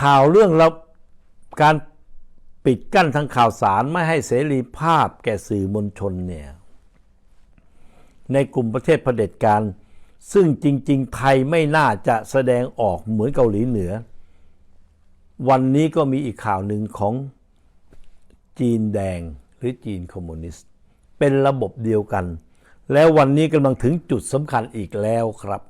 ข่าวเรื่องเราการปิดกั้นทางข่าวสารไม่ให้เสรีภาพแก่สื่อมวลชนเนี่ยในกลุ่มประเทศเผด็จการ ซึ่งจริง ๆ ไทยไม่น่าจะแสดงออกเหมือนเกาหลีเหนือ วันนี้ก็มีอีกข่าวหนึ่งของจีนแดงหรือจีนคอมมิวนิสต์ เป็นระบบเดียวกัน แล้ววันนี้กำลังถึงจุดสำคัญอีกแล้วครับ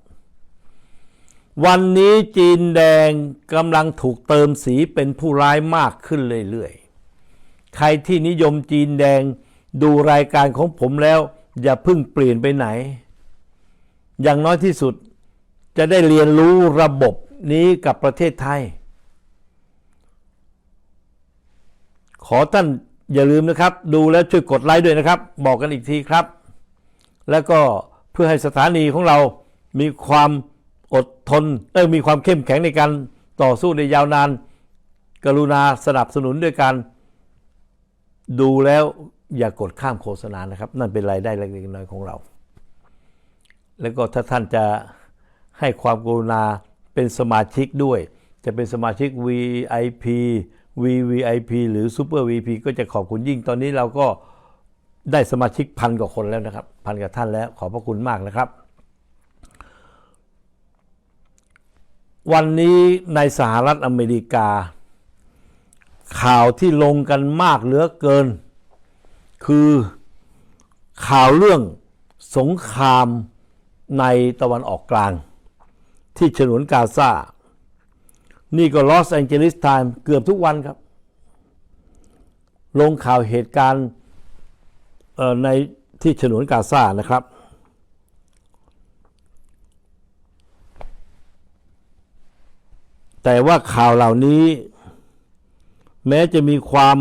วันนี้จีนแดงกำลังถูกเติมสีเป็นผู้ร้ายมากขึ้นเรื่อยๆ ใครที่นิยมจีนแดงดูรายการของผมแล้ว อย่าเพิ่งเปลี่ยนไปไหน อย่างน้อยที่สุดจะได้เรียนรู้ระบบนี้กับประเทศไทย ขอท่านอย่าลืมนะครับ ดูแล้วช่วยกดไลค์ด้วยนะครับ บอกกันอีกทีครับ แล้วก็เพื่อให้สถานีของเรามีความ อดทนเอ้ยมีความเข้มแข็งในการต่อสู้ในยาวนาน กรุณาสนับสนุนด้วยการดูแล้วอย่ากดข้ามโฆษณานะครับ นั่นเป็นรายได้เล็กๆน้อยของเรา แล้วก็ถ้าท่านจะให้ความกรุณาเป็นสมาชิกด้วย จะเป็นสมาชิก VIP VVIP หรือ Super VP ก็จะขอบคุณยิ่งตอนนี้เราก็ได้สมาชิกพันกว่าคนแล้วนะครับ พันกับท่านแล้วขอบพระคุณมากนะครับ วันนี้ในสหรัฐอเมริกา ข่าวที่ลงกันมากเหลือเกิน คือข่าวเรื่องสงครามในตะวันออกกลาง ที่ฉนวนกาซา นี่ก็ลอสแองเจลิสไทม์เกือบทุกวันครับ ลงข่าวเหตุการณ์ในที่ฉนวนกาซานะครับ แต่ว่าข่าวเหล่านี้ แม้จะมีความ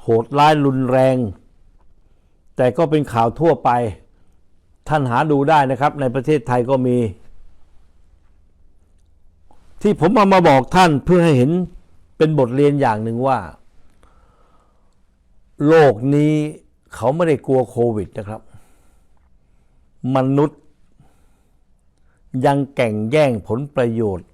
โหดร้ายรุนแรง แต่ก็เป็นข่าวทั่วไป ท่านหาดูได้นะครับ ในประเทศไทยก็มี ที่ผมเอามาบอกท่านเพื่อให้เห็นเป็นบทเรียนอย่างหนึ่งว่า โลกนี้เขาไม่ได้กลัวโควิดนะครับ มนุษย์ยังแก่งแย่งผลประโยชน์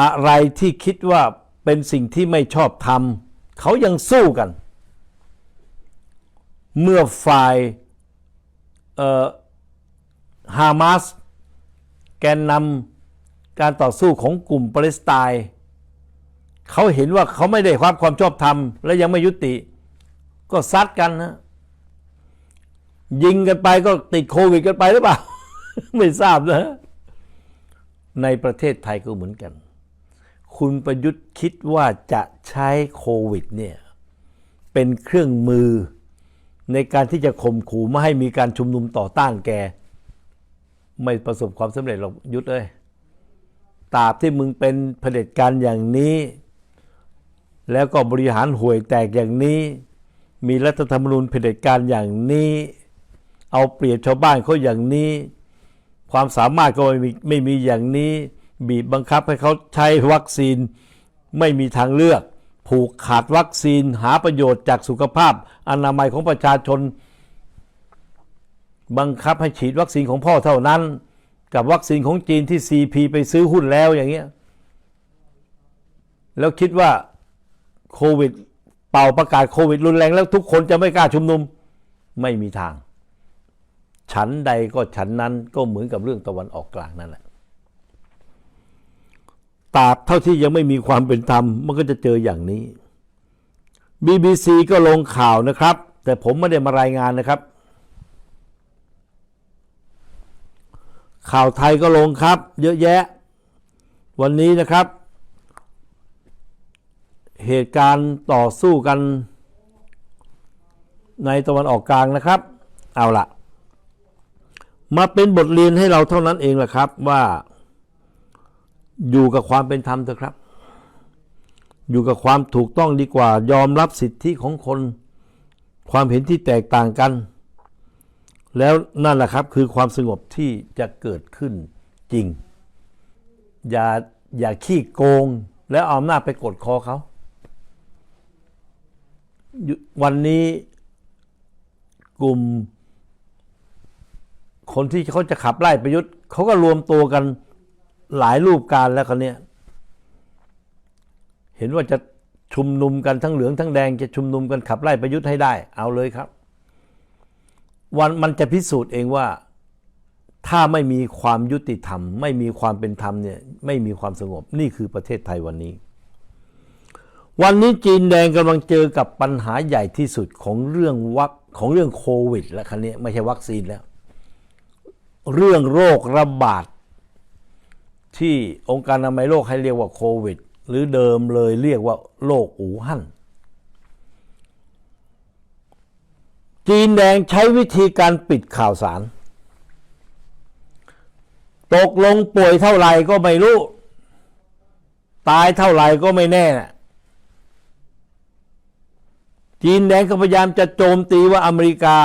อะไรที่คิดว่าเป็นสิ่งที่ไม่ชอบทำเขายังสู้กัน เมื่อฝ่ายฮามาสแกนนำการต่อสู้ของกลุ่มปาเลสไตน์เขาเห็นว่าเขาไม่ได้ความความชอบธรรม และยังไม่ยุติ ก็ซัดกันนะยิงกันไปก็ติดโควิดกันไปหรือเปล่า ไม่ทราบนะ ในประเทศไทยก็เหมือนกัน คุณประยุทธ์คิดว่าจะใช้โควิดเนี่ยเป็นเครื่องมือในการที่จะข่มขู่ไม่ให้มีการชุมนุมต่อต้านแก ไม่ประสบความสำเร็จหรอกยุทธเอ้ยตราบที่มึงเป็นเผด็จการอย่างนี้ แล้วก็บริหารห่วยแตกอย่างนี้ มีรัฐธรรมนูญเผด็จการอย่างนี้ เอาเปรียบชาวบ้านเขาอย่างนี้ ความสามารถก็ไม่มีไม่มีอย่างนี้ บีบบังคับให้เขาใช้วัคซีนไม่มีทางเลือก ผูกขาดวัคซีนหาประโยชน์จากสุขภาพ อนามัยของประชาชน บังคับให้ฉีดวัคซีนของพ่อเท่านั้น กับวัคซีนของจีนที่ CP ไปซื้อหุ้นแล้วอย่างเงี้ยแล้วคิดว่าโควิดเป่าประกาศโควิดรุนแรงแล้วทุกคนจะไม่กล้าชุมนุมไม่มีทาง ฉันใดก็ฉันนั้นก็เหมือนกับเรื่องตะวันออกกลางนั่นแหละ ตราบเท่าที่ยังไม่มีความเป็นธรรม มันก็จะเจออย่างนี้ BBC ก็ลงข่าวนะครับ แต่ผมไม่ได้มารายงานนะครับ ข่าวไทยก็ลงครับ เยอะแยะ วันนี้นะครับ เหตุการณ์ต่อสู้กันในตะวันออกกลางนะครับ เอาละมาเป็นบทเรียนให้เราเท่านั้นเองแหละครับว่า อยู่กับความเป็นธรรมเถอะครับ อยู่กับความถูกต้องดีกว่า ยอมรับสิทธิของคน ความเห็นที่แตกต่างกัน แล้วนั่นแหละครับคือความสงบที่จะเกิดขึ้นจริง อย่าอย่าขี้โกง แล้วเอาอำนาจไปกดคอเขา วันนี้กลุ่ม คนที่เขาจะขับไล่ประยุทธ์เขาก็รวมตัวกัน หลายรูปการแล้วคนนี้เห็นว่าจะชุมนุมกันทั้งเหลืองทั้งแดงจะชุมนุมกันขับไล่ประยุทธ์ให้ได้ เอาเลยครับ วันมันจะพิสูจน์เองว่า ถ้าไม่มีความยุติธรรม ไม่มีความเป็นธรรมเนี่ยไม่มีความสงบนี่คือประเทศไทยวันนี้ วันนี้จีนแดงกำลังเจอกับปัญหาใหญ่ที่สุดของเรื่องวัคของเรื่องโควิด แล้วคันนี้ไม่ใช่วัคซีนแล้ว เรื่องโรคระบาด ที่องค์การอนามัยโลกให้เรียกว่าโควิด หรือเดิมเลยเรียกว่าโรคอู่ฮั่นจีนแดงใช้วิธีการปิดข่าวสาร ตกลงป่วยเท่าไหร่ก็ไม่รู้ ตายเท่าไหร่ก็ไม่แน่นะจีนแดงก็พยายามจะโจมตีว่าอเมริกา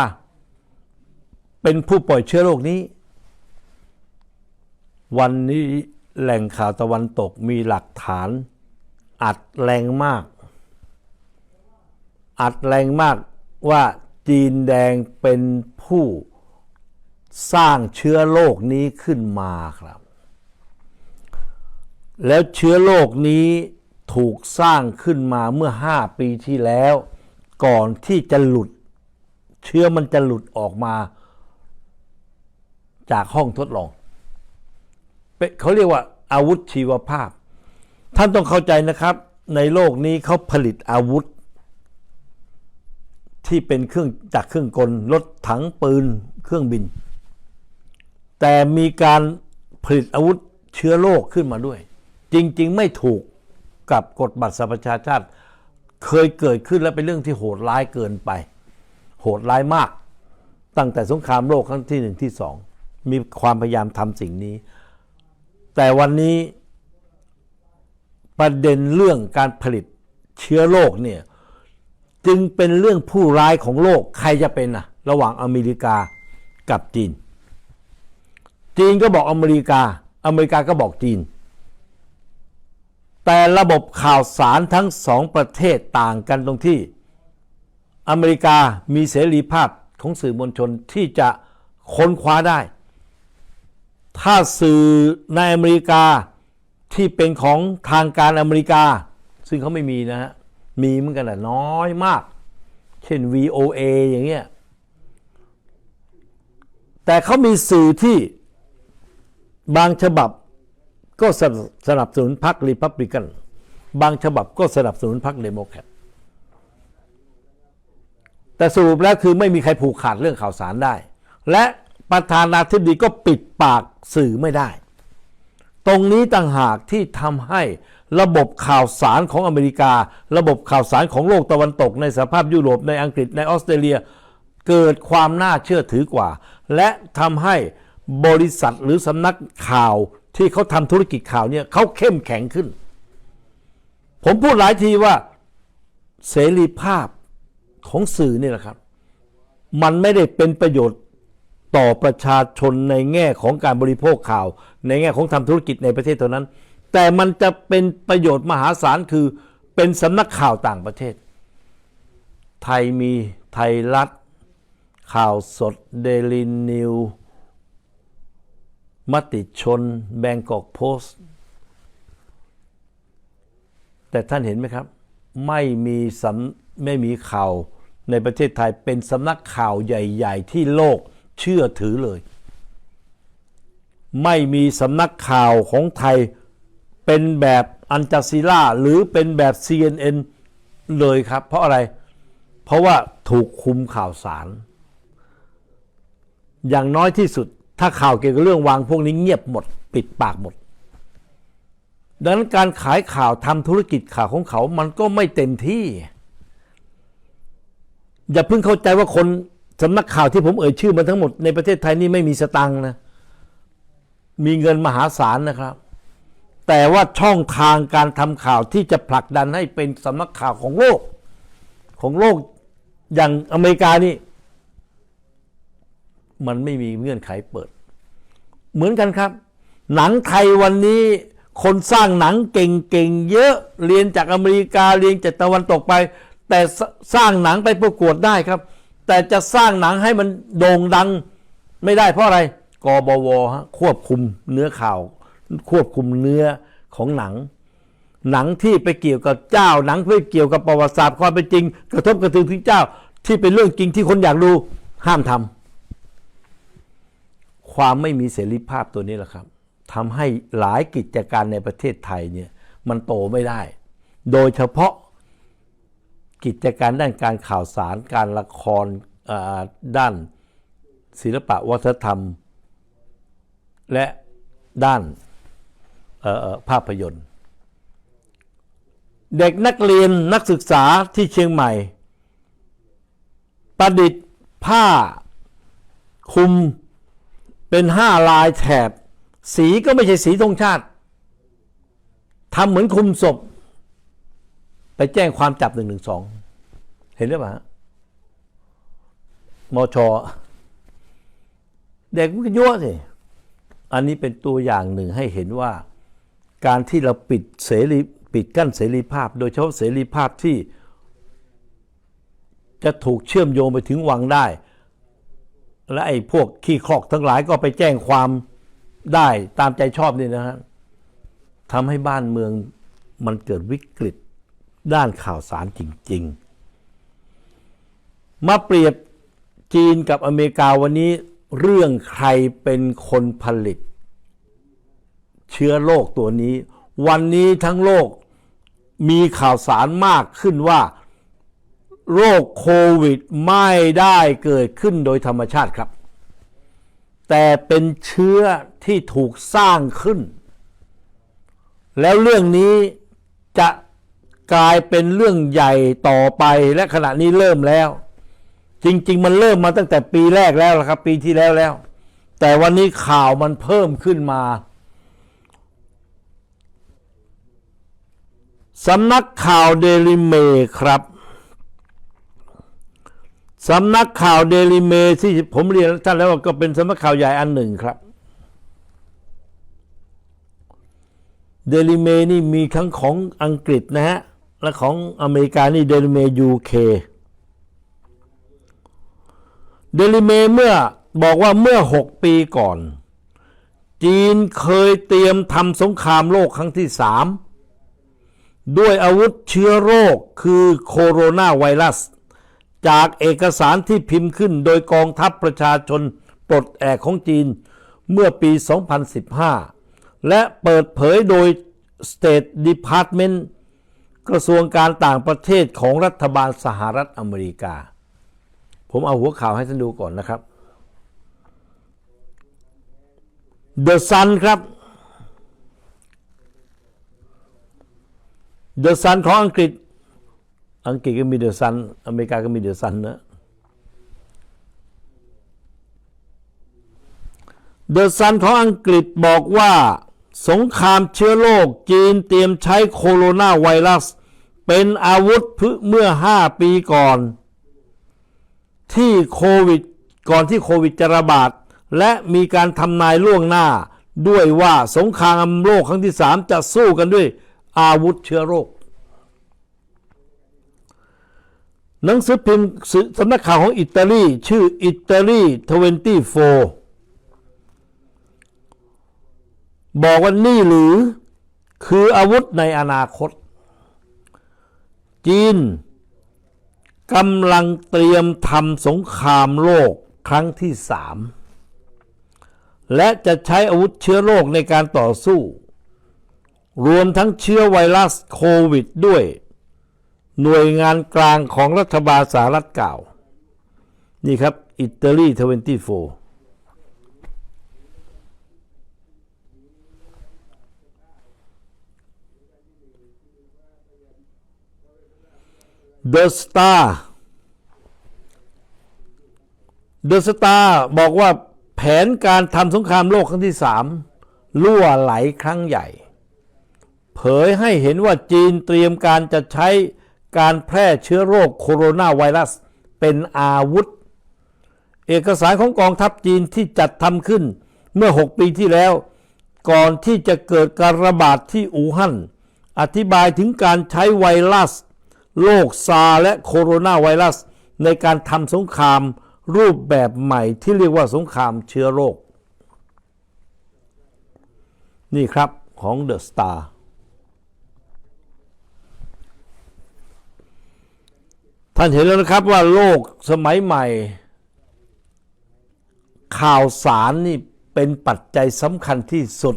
เป็นผู้ปล่อยเชื้อโรคนี้ วันนี้แหล่งข่าวตะวันตกมีหลักฐาน อัดแรงมาก อัดแรงมากว่าจีนแดงเป็นผู้สร้างเชื้อโรคนี้ขึ้นมาครับ แล้วเชื้อโรคนี้ถูกสร้างขึ้นมาเมื่อ 5 ปีที่แล้ว ก่อนที่จะหลุด เชื้อมันจะหลุดออกมา จากห้องทดลอง เขาเรียกว่าอาวุธชีวภาพ ท่านต้องเข้าใจนะครับ ในโลกนี้เขาผลิตอาวุธ ที่เป็นเครื่องจากเครื่องกลรถถังปืนเครื่องบิน แต่มีการผลิตอาวุธเชื้อโรคขึ้นมาด้วย จริง ๆ ไม่ถูกกับกฎบัตรสหประชาชาติ เคยเกิดขึ้นและเป็นเรื่องที่โหดร้ายเกินไป โหดร้ายมาก ตั้งแต่สงครามโลกครั้งที่หนึ่งที่สองมีความพยายามทำสิ่งนี้ แต่วันนี้ประเด็นเรื่องการผลิตเชื้อโรคเนี่ยจึงเป็นเรื่องผู้ร้ายของโลกใครจะเป็นอะระหว่างอเมริกากับจีน จีนก็บอกอเมริกา อเมริกาก็บอกจีน แต่ระบบข่าวสารทั้งสองประเทศต่างกันตรงที่ อเมริกามีเสรีภาพของสื่อมวลชนที่จะค้นคว้าได้ ถ้าสื่อในอเมริกาที่เป็นของทางการอเมริกา ซึ่งเขาไม่มีนะฮะ มีเหมือนกันแต่น้อยมาก เช่น VOA อย่างเงี้ย แต่เขามีสื่อที่บางฉบับก็สนับสนับสนุนพรรครีพับลิกัน บางฉบับก็สนับสนุนพรรคเดโมแครตแต่สรุปแล้วคือไม่มีใครผูกขาดเรื่องข่าวสารได้ และ ประธานาธิบดีก็ปิดปากสื่อไม่ได้ ตรงนี้ต่างหากที่ทำให้ระบบข่าวสารของอเมริกา ระบบข่าวสารของโลกตะวันตก ในสภาพยุโรปในอังกฤษในออสเตรเลีย เกิดความน่าเชื่อถือกว่า และทำให้บริษัทหรือสำนักข่าวที่เขาทำธุรกิจข่าวเนี่ยเขาเข้มแข็งขึ้น ผมพูดหลายทีว่าเสรีภาพของสื่อนี่แหละครับ มันไม่ได้เป็นประโยชน์ ต่อประชาชนในแง่ของการบริโภคข่าว ในแง่ของทำธุรกิจในประเทศเท่านั้น แต่มันจะเป็นประโยชน์มหาศาลคือเป็นสำนักข่าวต่างประเทศ ไทยมีไทยรัฐ ข่าวสดเดลินนิวมติชนแบงกอกโพสต์แต่ท่านเห็นไหมครับ ไม่มีสำไม่มีข่าวในประเทศไทยเป็นสำนักข่าวใหญ่ ๆ ที่โลก เชื่อถือเลย ไม่มีสำนักข่าวของไทยเป็นแบบอันจาซีล่าหรือเป็นแบบ CNN เลยครับ เพราะอะไร เพราะว่าถูกคุมข่าวสาร อย่างน้อยที่สุด ถ้าข่าวเกี่ยวกับเรื่องวางพวกนี้เงียบหมด ปิดปากหมด ดังนั้นการขายข่าวทำธุรกิจข่าวของเขามันก็ไม่เต็มที่ อย่าเพิ่งเข้าใจว่าคน สำนักข่าวที่ผมเอ่ยชื่อมาทั้งหมดในประเทศไทยนี่ไม่มีสตังค์นะ มีเงินมหาศาลนะครับ แต่ว่าช่องทางการทำข่าวที่จะผลักดันให้เป็นสำนักข่าวของโลก ของโลกอย่างอเมริกานี่ มันไม่มีเงื่อนไขเปิด เหมือนกันครับ หนังไทยวันนี้คนสร้างหนังเก่งๆเยอะเรียนจากอเมริกาเรียนจากตะวันตกไป แต่สสร้างหนังไปประกวดได้ครับ แต่จะสร้างหนังให้มันโด่งดังไม่ได้เพราะอะไรกบวฮะควบคุมเนื้อข่าว ควบคุมเนื้อของหนัง หนังที่ไปเกี่ยวกับเจ้า หนังที่เกี่ยวกับประวัติศาสตร์ความเป็นจริง กระทบกระเทือนถึงเจ้า ที่เป็นเรื่องจริงที่คนอยากดูห้ามทำความไม่มีเสรีภาพตัวนี้แหละครับทำให้หลายกิจการในประเทศไทยเนี่ยมันโตไม่ได้ โดยเฉพาะ กิจการด้านการข่าวสารการละครด้านศิลปะวัฒนธรรม และด้านภาพยนตร์ เด็กนักเรียนนักศึกษาที่เชียงใหม่ ประดิษฐ์ผ้าคุมเป็นห้าลายแถบ สีก็ไม่ใช่สีธงชาติทำเหมือนคุมศพ ไปแจ้งความจับหนึ่งหนึ่งสองเห็นหรือเปล่าฮะมช เด็กมันก็ยั่วสิอันนี้เป็นตัวอย่างหนึ่งให้เห็นว่าการที่เราปิดเสรีปิดกั้นเสรีภาพ โดยเฉพาะเสรีภาพที่ จะถูกเชื่อมโยงไปถึงวังได้ และไอ้พวกขี้ครอกทั้งหลายก็ไปแจ้งความได้ตามใจชอบนี่นะฮะทำให้บ้านเมืองมันเกิดวิกฤต ด้านข่าวสารจริง ๆ มาเปรียบจีนกับอเมริกาวันนี้เรื่องใครเป็นคนผลิต เชื้อโรคตัวนี้ วันนี้ทั้งโลกมีข่าวสารมากขึ้นว่า โรคโควิดไม่ได้เกิดขึ้นโดยธรรมชาติครับ แต่เป็นเชื้อที่ถูกสร้างขึ้น แล้วเรื่องนี้จะ กลายเป็นเรื่องใหญ่ต่อไปและขณะนี้เริ่มแล้ว จริง ๆ มันเริ่มมาตั้งแต่ปีแรกแล้วครับ ปีที่แล้วแล้ว แต่วันนี้ข่าวมันเพิ่มขึ้นมาสำนักข่าวเดลิเมครับสำนักข่าวเดลิเมที่ผมเรียนท่านแล้วก็เป็นสำนักข่าวใหญ่อันหนึ่งครับเดลิเมนี่มีทั้งของอังกฤษนะฮะ และของอเมริกานี่เดลิเมยูเคเดลิเมเมื่อบอกว่าเมื่อ 6 ปีก่อน จีนเคยเตรียมทำสงครามโลกครั้งที่สามด้วยอาวุธเชื้อโรคคือโคโรนาไวรัส จากเอกสารที่พิมพ์ขึ้นโดยกองทัพประชาชนปลดแอกของจีนเมื่อปี 2015 และเปิดเผยโดย State Department กระทรวงการต่างประเทศของรัฐบาลสหรัฐอเมริกา ผมเอาหัวข่าวให้ท่านดูก่อนนะครับ The Sun ครับเดอะซันของอังกฤษ อังกฤษก็มีเดอะซันอเมริกาก็มีเดอะซันนะเดอะซันของอังกฤษบอกว่า สงครามเชื้อโรคจีนเตรียมใช้โคโรนาไวรัส เป็นอาวุธเมื่อ5ปีก่อน ที่โควิดก่อนที่โควิดจะระบาด และมีการทำนายล่วงหน้า ด้วยว่าสงครามโลกครั้งที่3จะสู้กันด้วยอาวุธเชื้อโรค หนังสือพิมพ์สำนักข่าวของอิตาลี ชื่ออิตาลี24 บอกว่านี่หรือ คืออาวุธในอนาคต จีนกำลังเตรียมทำสงครามโลกครั้งที่สามและจะใช้อาวุธเชื้อโรคในการต่อสู้ รวมทั้งเชื้อไวรัสโควิดด้วย หน่วยงานกลางของรัฐบาลสหรัฐกล่าว นี่ครับ อิตาลี 24 The Star The Star บอกว่าแผนการทำสงครามโลกครั้งที่สามรั่วไหลครั้งใหญ่ เผยให้เห็นว่าจีนเตรียมการจะใช้การแพร่เชื้อโรคโคโรนาไวรัส เป็นอาวุธ เอกสารของกองทัพจีนที่จัดทำขึ้นเมื่อ 6 ปีที่แล้ว ก่อนที่จะเกิดการระบาดที่อู่ฮั่นอธิบายถึงการใช้ไวรัส โรคซาและโคโรนาไวรัส ในการทำสงครามรูปแบบใหม่ที่เรียกว่าสงครามเชื้อโรค นี่ครับของเดอะสตาร์ท่านเห็นแล้วนะครับว่าโลกสมัยใหม่ ข่าวสารนี่เป็นปัจจัยสำคัญที่สุด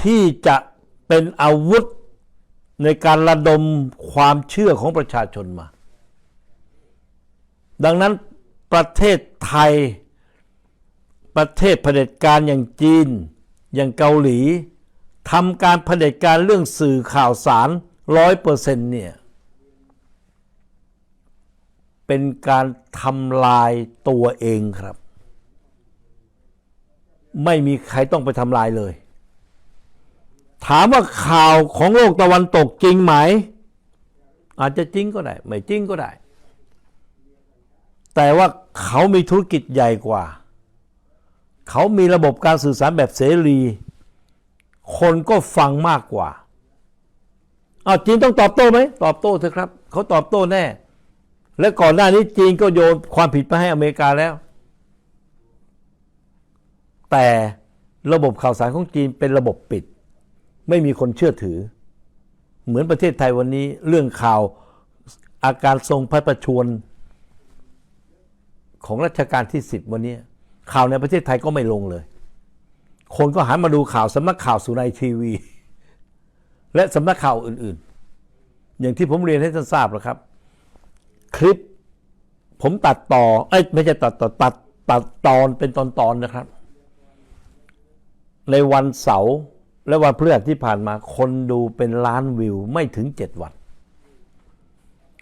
ที่จะเป็นอาวุธ ในการระดมความเชื่อของประชาชนมา ดังนั้นประเทศไทย ประเทศเผด็จการอย่างจีน อย่างเกาหลีทำการเผด็จการเรื่องสื่อข่าวสารร้อยเปอร์เซ็นต์เนี่ย เป็นการทำลายตัวเองครับ ไม่มีใครต้องไปทำลายเลย ถามว่าข่าวของโลกตะวันตกจริงไหม อาจจะจริงก็ได้ ไม่จริงก็ได้ แต่ว่าเขามีธุรกิจใหญ่กว่า เขามีระบบการสื่อสารแบบเสรี คนก็ฟังมากกว่าอ้าวจีนต้องตอบโต้ไหมตอบโต้เถอะครับ เขาตอบโต้แน่ และก่อนหน้านี้จีนก็โยนความผิดไปให้อเมริกาแล้ว แต่ระบบข่าวสารของจีนเป็นระบบปิด ไม่มีคนเชื่อถือ เหมือนประเทศไทยวันนี้เรื่องข่าวอาการทรงพระประชวรของรัชกาลที่สิบวันนี้ ข่าวในประเทศไทยก็ไม่ลงเลย คนก็หันมาดูข่าวสำนักข่าวสุนัยทีวี และสำนักข่าวอื่น ๆ อย่างที่ผมเรียนให้ท่านทราบแล้วครับ คลิปผมตัดต่อเอ้ยไม่ใช่ตัดต่อตัดตัดตอนเป็นตอนๆนะครับ ในวันเสาร์ และวันพฤหัสที่ผ่านมาคนดูเป็นล้านวิวไม่ถึงเจ็ดวัน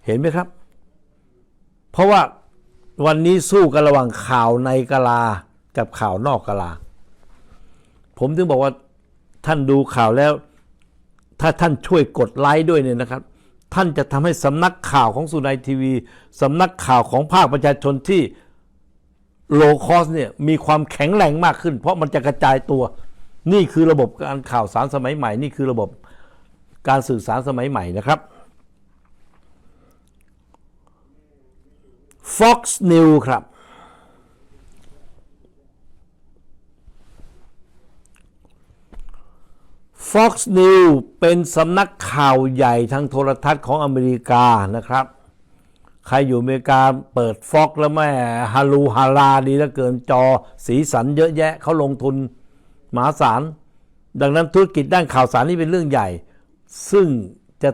เห็นไหมครับ เพราะว่าวันนี้สู้กันระหว่างข่าวในกลา กับข่าวนอกกลา ผมถึงบอกว่าท่านดูข่าวแล้ว ถ้าท่านช่วยกดไลค์ด้วยเนี่ยนะครับ ท่านจะทำให้สำนักข่าวของสุนัยทีวีสำนักข่าวของภาคประชาชนที่โลคอสเนี่ยมีความแข็งแรงมากขึ้น เพราะมันจะกระจายตัว นี่คือระบบการข่าวสารสมัยใหม่ นี่คือระบบการสื่อสารสมัยใหม่นะครับ Fox News ครับ Fox News เป็นสำนักข่าวใหญ่ทางโทรทัศน์ของอเมริกานะครับ ใครอยู่อเมริกาเปิด Fox แล้วแม่ฮาลูฮาลาดีเหลือเกินจอสีสันเยอะแยะเขาลงทุน มหาศาล ดังนั้นธุรกิจด้านข่าวสารนี่เป็นเรื่องใหญ่ ซึ่งจะ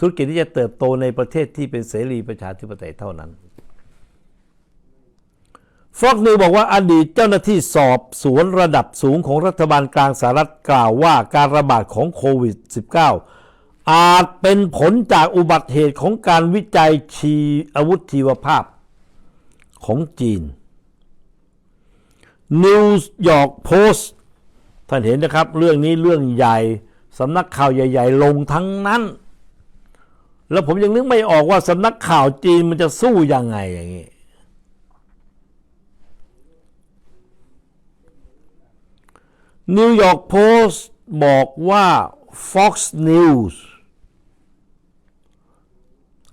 ธุรกิจที่จะเติบโตในประเทศที่เป็นเสรีประชาธิปไตยเท่านั้นฟอกนิวบอกว่าอดีตเจ้าหน้าที่สอบสวนระดับสูงของรัฐบาลกลางสหรัฐกล่าวว่าการระบาดของโควิด -19 อาจเป็นผลจากอุบัติเหตุของการวิจัยชีอาวุธชีวภาพของจีน นิวยอร์กโพสต์ท่านเห็นนะครับ เรื่องนี้เรื่องใหญ่สำนักข่าวใหญ่ ๆ ลงทั้งนั้น แล้วผมยังนึกไม่ออกว่าสำนักข่าวจีนมันจะสู้ยังไงอย่างนี้นิวยอร์กโพสต์บอกว่า Fox News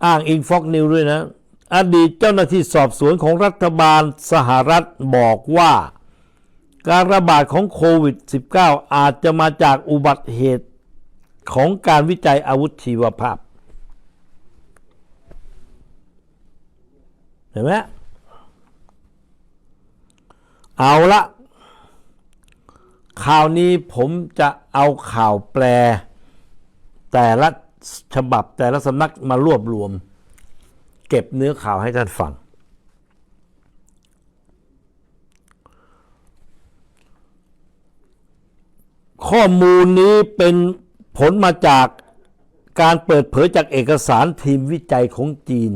อ้างอิง Fox News ด้วยนะ อดีตเจ้าหน้าที่สอบสวนของรัฐบาลสหรัฐบอกว่า การระบาดของโควิด -19 อาจจะมาจากอุบัติเหตุของการวิจัยอาวุธชีวภาพ เห็นไหมเอาละข่าวนี้ผมจะเอาข่าวแปล แต่ละฉบับแต่ละสำนักมารวบรวม เก็บเนื้อข่าวให้ท่านฟัง ข้อมูลนี้เป็นผลมาจากการเปิดเผยจากเอกสารทีมวิจัยของจีน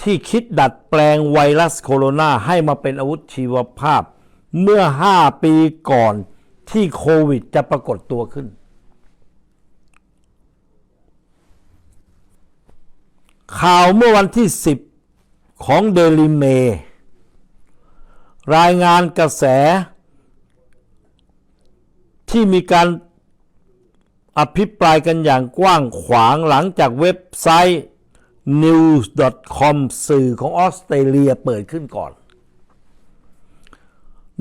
ที่คิดดัดแปลงไวรัสโคโรนาให้มาเป็นอาวุธชีวภาพ เมื่อ 5 ปีก่อนที่โควิดจะปรากฏตัวขึ้น ข่าวเมื่อวันที่ 10 ของเดลิเม รายงานกระแส ที่มีการอภิปรายกันอย่างกว้างขวางหลังจากเว็บไซต์ news.com สื่อของออสเตรเลียเปิดขึ้นก่อน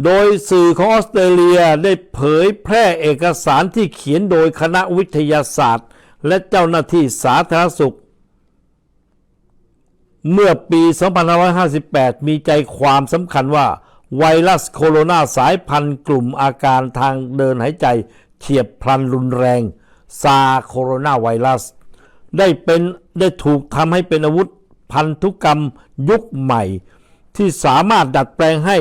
โดยสื่อของออสเตรเลียได้เผยแพร่เอกสารที่เขียนโดยคณะวิทยาศาสตร์ และเจ้าหน้าที่สาธารณสุข เมื่อปี 2558 มีใจความสำคัญว่า ไวรัสโคโรนาสายพันธุ์กลุ่มอาการทางเดินหายใจเฉียบพลันรุนแรง ซาโคโรนาไวรัส ได้เป็นได้ถูกทำให้เป็นอาวุธพันธุกรรมยุคใหม่ ที่สามารถดัดแปลงให้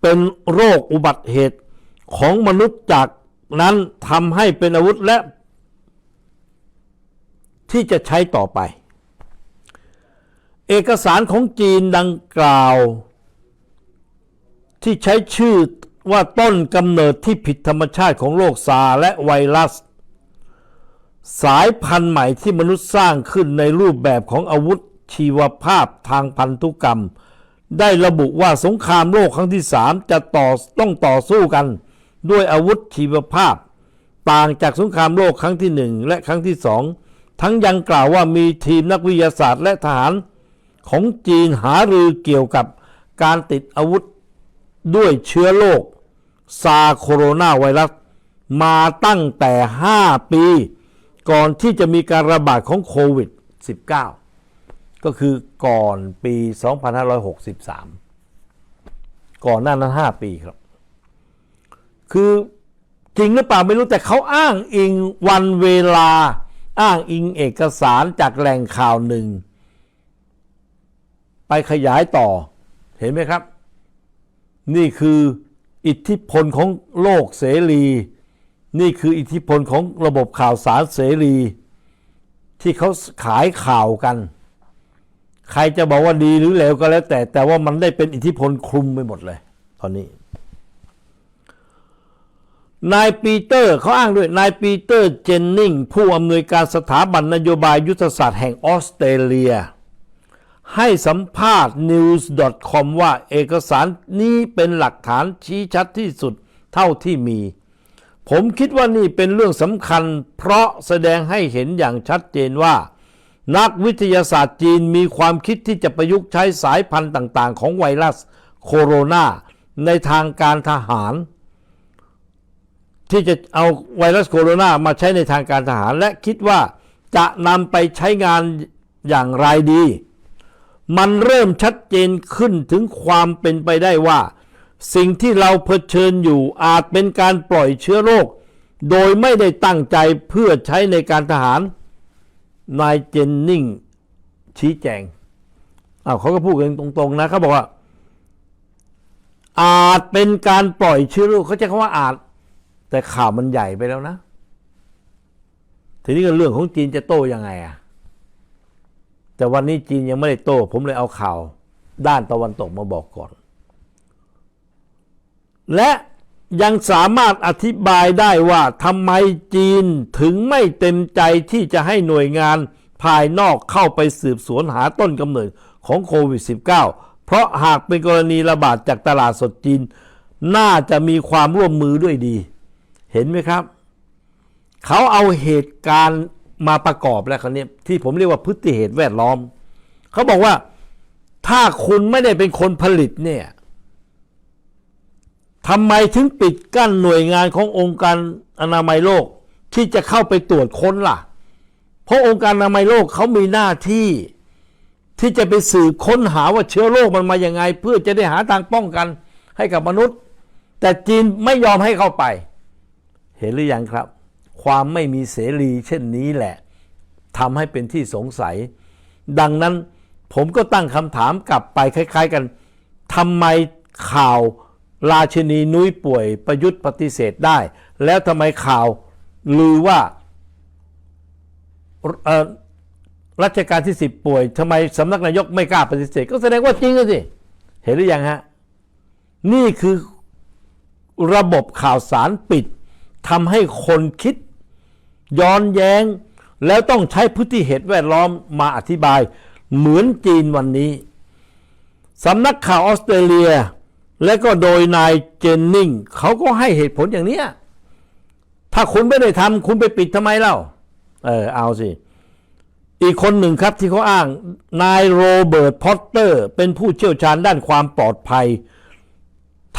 เป็นโรคอุบัติเหตุของมนุษย์จากนั้นทำให้เป็นอาวุธและ ที่จะใช้ต่อไป เอกสารของจีนดังกล่าว ที่ใช้ชื่อว่าต้นกำเนิดที่ผิดธรรมชาติของโรคซาและไวรัส สายพันธุ์ใหม่ที่มนุษย์สร้างขึ้นในรูปแบบของอาวุธชีวภาพทางพันธุกรรม ได้ระบุว่าสงครามโลกครั้งที่สามจะต่อต้องต่อสู้กัน ด้วยอาวุธชีวภาพ ต่างจากสงครามโลกครั้งที่หนึ่งและครั้งที่สองทั้งยังกล่าวว่ามีทีมนักวิทยาศาสตร์และทหารของจีนหารือเกี่ยวกับการติดอาวุธ ด้วยเชื้อโรคซาโคโรนาไวรัสมาตั้งแต่ 5 ปี ก่อนที่จะมีการระบาดของโควิด -19 ก็คือก่อนปี 2563 ก่อนหน้านั้น 5 ปีครับ คือจริงหรือเปล่าไม่รู้แต่เขาอ้างอิงวันเวลา อ้างอิงเอกสารจากแหล่งข่าวหนึ่ง ไปขยายต่อเห็นไหมครับ นี่คืออิทธิพลของโลกเสรี นี่คืออิทธิพลของระบบข่าวสารเสรี ที่เขาขายข่าวกัน ใครจะบอกว่าดีหรือเลวก็แล้วแต่ แต่ว่ามันได้เป็นอิทธิพลคลุมไปหมดเลย ตอนนี้ นายปีเตอร์เขาอ้างด้วย นายปีเตอร์เจนนิงผู้อำนวยการสถาบันนโยบายยุทธศาสตร์แห่งออสเตรเลีย ให้สัมภาษณ์ news.com ว่าเอกสารนี้เป็นหลักฐานชี้ชัดที่สุดเท่าที่มี ผมคิดว่านี่เป็นเรื่องสำคัญ เพราะแสดงให้เห็นอย่างชัดเจนว่า นักวิทยาศาสตร์จีนมีความคิดที่จะประยุกต์ใช้สายพันธุ์ต่างๆ ของไวรัสโคโรนาในทางการทหาร ที่จะเอาไวรัสโคโรนามาใช้ในทางการทหาร และคิดว่าจะนำไปใช้งานอย่างไรดี มันเริ่มชัดเจนขึ้นถึงความเป็นไปได้ว่า สิ่งที่เราเผชิญอยู่อาจเป็นการปล่อยเชื้อโรค โดยไม่ได้ตั้งใจเพื่อใช้ในการทหาร นายเจนนิงชี้แจงอ้าวเขาก็พูดกันตรง ๆ นะเขาบอกว่า อาจเป็นการปล่อยเชื้อโรคเขาใช้คำว่าอาจ แต่ข่าวมันใหญ่ไปแล้วนะ ทีนี้ก็เรื่องของจีนจะโต้ยังไงอะ แต่วันนี้จีนยังไม่ได้โต ผมเลยเอาข่าว ด้านตะวันตกมาบอกก่อน และยังสามารถอธิบายได้ว่าทำไมจีนถึงไม่เต็มใจที่จะให้หน่วยงานภายนอกเข้าไปสืบสวนหาต้นกำเนิดของโควิด -19 เพราะหากเป็นกรณีระบาดจากตลาดสดจีน น่าจะมีความร่วมมือด้วยดี เห็นไหมครับ เขาเอาเหตุการณ์ มาประกอบแล้วคราวนี้ที่ผมเรียกว่าพฤติเหตุแวดล้อม เขาบอกว่าถ้าคุณไม่ได้เป็นคนผลิตเนี่ยทำไมถึงปิดกั้นหน่วยงานขององค์การอนามัยโลกที่จะเข้าไปตรวจค้นล่ะ เพราะองค์การอนามัยโลกเขามีหน้าที่ที่จะไปสืบค้นหาว่าเชื้อโรคมันมาอย่างไง เพื่อจะได้หาทางป้องกันให้กับมนุษย์ แต่จีนไม่ยอมให้เข้าไป เห็นหรือยังครับ ความไม่มีเสรีเช่นนี้แหละทำให้เป็นที่สงสัย ดังนั้นผมก็ตั้งคำถามกลับไปคล้าย ๆ กันทำไมข่าวราชินีนุ้ยป่วยประยุทธ์ปฏิเสธได้ แล้วทำไมข่าวลือว่ารัชกาลที่สิบป่วยทำไมสำนักนายกไม่กล้าปฏิเสธ ก็แสดงว่าจริงสิ เห็นหรือยังฮะ นี่คือระบบข่าวสารปิดทำให้คนคิด ย้อนแย้ง แล้วต้องใช้พฤติเหตุแวดล้อมมาอธิบาย เหมือนจีนวันนี้สำนักข่าวออสเตรเลีย และก็โดยนายเจนนิงเขาก็ให้เหตุผลอย่างเนี้ยถ้าคุณไม่ได้ทำคุณไปปิดทำไมเล่า เออเอาสิ อีกคนหนึ่งครับที่เขาอ้าง นายโรเบิร์ตพอตเตอร์ เป็นผู้เชี่ยวชาญด้านความปลอดภัย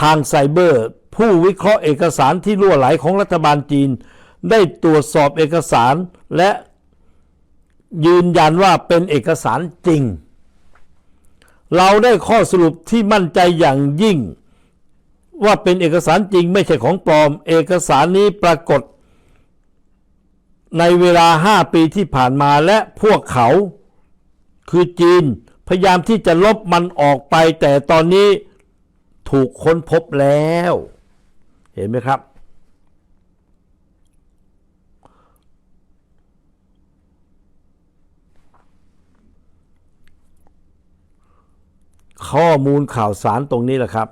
ทางไซเบอร์ ผู้วิเคราะห์เอกสารที่รั่วไหลของรัฐบาลจีน ได้ตรวจสอบเอกสารและยืนยันว่าเป็นเอกสารจริง เราได้ข้อสรุปที่มั่นใจอย่างยิ่ง ว่าเป็นเอกสารจริงไม่ใช่ของปลอม เอกสารนี้ปรากฏ ในเวลา 5 ปีที่ผ่านมาและพวกเขา คือจีนพยายามที่จะลบมันออกไป แต่ตอนนี้ถูกค้นพบแล้ว เห็นไหมครับ ข้อมูลข่าวสารตรงนี้แหละครับ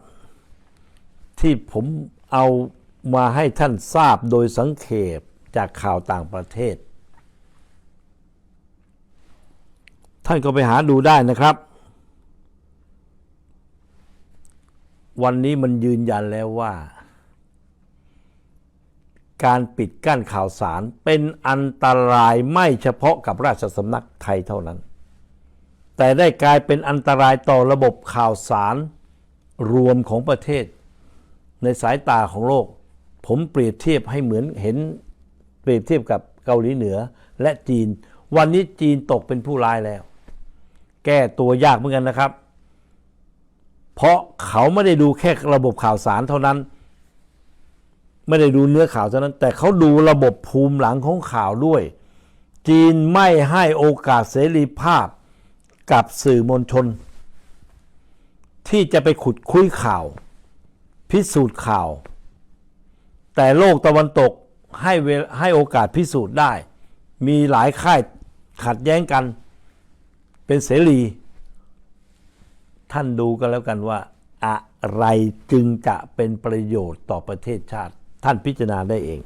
ที่ผมเอามาให้ท่านทราบโดยสังเขปจากข่าวต่างประเทศ ท่านก็ไปหาดูได้นะครับ วันนี้มันยืนยันแล้วว่า การปิดกั้นข่าวสารเป็นอันตรายไม่เฉพาะกับราชสำนักไทยเท่านั้น แต่ได้กลายเป็นอันตรายต่อระบบข่าวสารรวมของประเทศ ในสายตาของโลก ผมเปรียบเทียบให้เหมือนเห็นเปรียบเทียบกับเกาหลีเหนือและจีน วันนี้จีนตกเป็นผู้ร้ายแล้ว แก้ตัวยากเหมือนกันนะครับ เพราะเขาไม่ได้ดูแค่ระบบข่าวสารเท่านั้น ไม่ได้ดูเนื้อข่าวเท่านั้น แต่เขาดูระบบภูมิหลังของข่าวด้วย จีนไม่ให้โอกาสเสรีภาพ กับสื่อมวลชน ที่จะไปขุดคุยข่าว พิสูจน์ข่าว แต่โลกตะวันตกให้ให้โอกาสพิสูจน์ได้ มีหลายค่ายขัดแย้งกันเป็นเสรี ท่านดูกันแล้วกันว่า อะไรจึงจะเป็นประโยชน์ต่อประเทศชาติ ท่านพิจารณาได้เอง